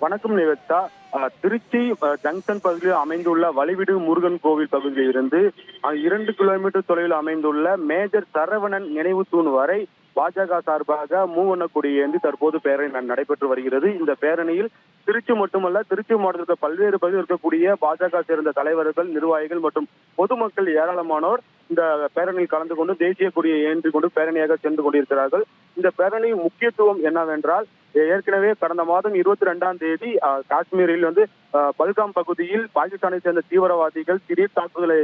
வணக்கம் நிவேதா. அஹ், திருச்சி ஜங்ஷன் பகுதியில் அமைந்துள்ள வழிவிடு முருகன் கோவில் பகுதியில் இருந்து இரண்டு கிலோமீட்டர் தொலைவில் அமைந்துள்ள மேஜர் சரவணன் நினைவு தூண் வரை பாஜக சார்பாக மூவண்ண கொடி ஏந்தி தற்போது பேரணி நடைபெற்று வருகிறது. இந்த பேரணியில் திருச்சி மட்டுமல்ல திருச்சி மாவட்டத்தில் பல்வேறு பகுதியில் இருக்கக்கூடிய பாஜக சேர்ந்த தலைவர்கள் நிர்வாகிகள் மற்றும் பொதுமக்கள் ஏராளமானோர் இந்த பேரணியில் கலந்து கொண்டு தேசிய கொடியை ஏந்தி கொண்டு பேரணியாக சென்று கொண்டிருக்கிறார்கள். இந்த பேரணியின் முக்கியத்துவம் என்னவென்றால் ஏற்கனவே கடந்த மாதம் இருபத்தி ரெண்டாம் தேதி காஷ்மீரில் வந்து பல்காம் பகுதியில் பாகிஸ்தானை சேர்ந்த தீவிரவாதிகள் திடீர் தாக்குதலை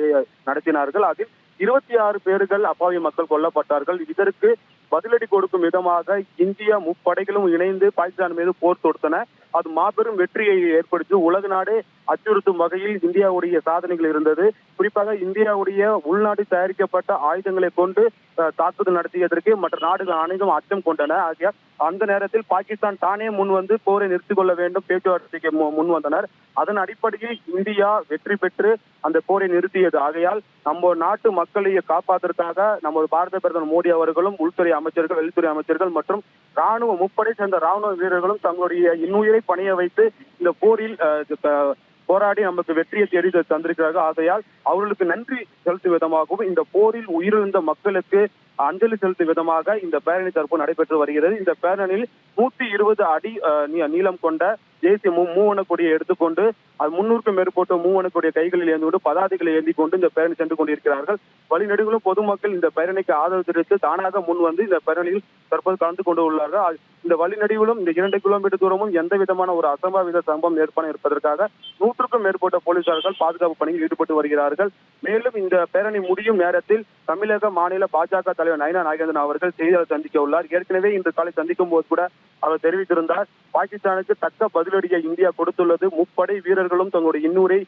நடத்தினார்கள். அதில் இருபத்தி ஆறு பேர்கள் அப்பாவி மக்கள் கொல்லப்பட்டார்கள். இதற்கு பதிலடி கொடுக்கும் விதமாக இந்தியா முப்படைகளும் இணைந்து பாகிஸ்தான் மீது போர் தொடுத்தன. அது மாபெரும் வெற்றியை ஏற்படுத்தி உலக நாடே அச்சுறுத்தும் வகையில் இந்தியாவுடைய சாதனைகள் இருந்தது. குறிப்பாக இந்தியாவுடைய உள்நாடு தயாரிக்கப்பட்ட ஆயுதங்களை கொண்டு தாக்குதல் நடத்தியதற்கு மற்ற நாடுகள் அனைத்தும் அச்சம் கொண்டன. ஆகிய அந்த நேரத்தில் பாகிஸ்தான் தானே முன் வந்து போரை நிறுத்திக் கொள்ள வேண்டும் பேச்சுவார்த்தைக்கு மு- முன் வந்தனர். அதன் அடிப்படையில் இந்தியா வெற்றி பெற்று அந்த போரை நிறுத்தியது. ஆகையால் நம்ம நாட்டு மக்களை காப்பாற்றுவதற்காக நமது பாரத பிரதமர் மோடி அவர்களும் உள்துறை அமைச்சர்கள் வெளித்துறை அமைச்சர்கள் மற்றும் ராணுவ முப்படை சேர்ந்த ராணுவ வீரர்களும் தங்களுடைய இன்னுயிரை பணிய வைத்து இந்த போரில் போராடி நமக்கு வெற்றியை தேடி தந்திருக்கிறார்கள். ஆகையால் அவர்களுக்கு நன்றி செலுத்தும் விதமாகவும் இந்த போரில் உயிரிழந்த மக்களுக்கு அஞ்சலி செலுத்தும் விதமாக இந்த பேரணி தற்போது நடைபெற்று வருகிறது. இந்த பேரணியில் நூத்தி இருபது அடி நீளம் கொண்ட தேசிய மூவன கொடியை எடுத்துக்கொண்டு அது முன்னூறுக்கும் மேற்பட்ட மூவன கொடிய கைகளில் ஏந்தி கொண்டு பதாதைகளை ஏந்தி கொண்டு இந்த பேரணி சென்று கொண்டிருக்கிறார்கள். வழிநெடுகளும் பொதுமக்கள் இந்த பேரணிக்கு ஆதரவு தெரிவித்து தானாக முன் வந்து இந்த பேரணியில் தற்போது கலந்து கொண்டு உள்ளார்கள். இந்த வழிநெடுவிலும் இந்த இரண்டு கிலோமீட்டர் தூரமும் எந்த விதமான ஒரு அசம்பாவித சம்பவம் ஏற்பட இருப்பதற்காக நூற்றுக்கும் மேற்பட்ட போலீசார்கள் பாதுகாப்பு பணியில் ஈடுபட்டு வருகிறார்கள். மேலும் இந்த பேரணி முடியும் நேரத்தில் தமிழக மாநில பாஜக தலைவர் நயனா நாகேந்திரன் அவர்கள் செய்தியாளர் சந்திக்க உள்ளார். ஏற்கனவே இன்று காலை சந்திக்கும் போது கூட அவர் தெரிவித்திருந்தார். பாகிஸ்தானுக்கு தக்க பதிலடியை இந்தியா கொடுத்துள்ளது. முப்படை வீரர்களும் தங்களுடைய இன்னூரை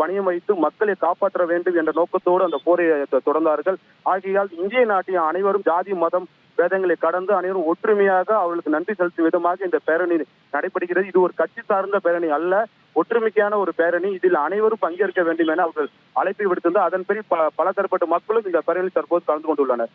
பணியம் வைத்து மக்களை காப்பாற்ற வேண்டும் என்ற நோக்கத்தோடு அந்த போரை தொடர்ந்தார்கள். ஆகையால் இந்திய நாட்டின் அனைவரும் ஜாதி மதம் பேதங்களை கடந்து அனைவரும் ஒற்றுமையாக அவர்களுக்கு நன்றி செலுத்தும் விதமாக இந்த பேரணி நடைபெறுகிறது. இது ஒரு கட்சி சார்ந்த பேரணி அல்ல ஒற்றுமைக்கான ஒரு பேரணி. இதில் அனைவரும் பங்கேற்க வேண்டும் என அவர்கள் அழைப்பு விடுத்திருந்தார். அதன்படி பல தரப்பட்ட மக்களும் இந்த பேரணியில் தற்போது கலந்து கொண்டுள்ளனர்.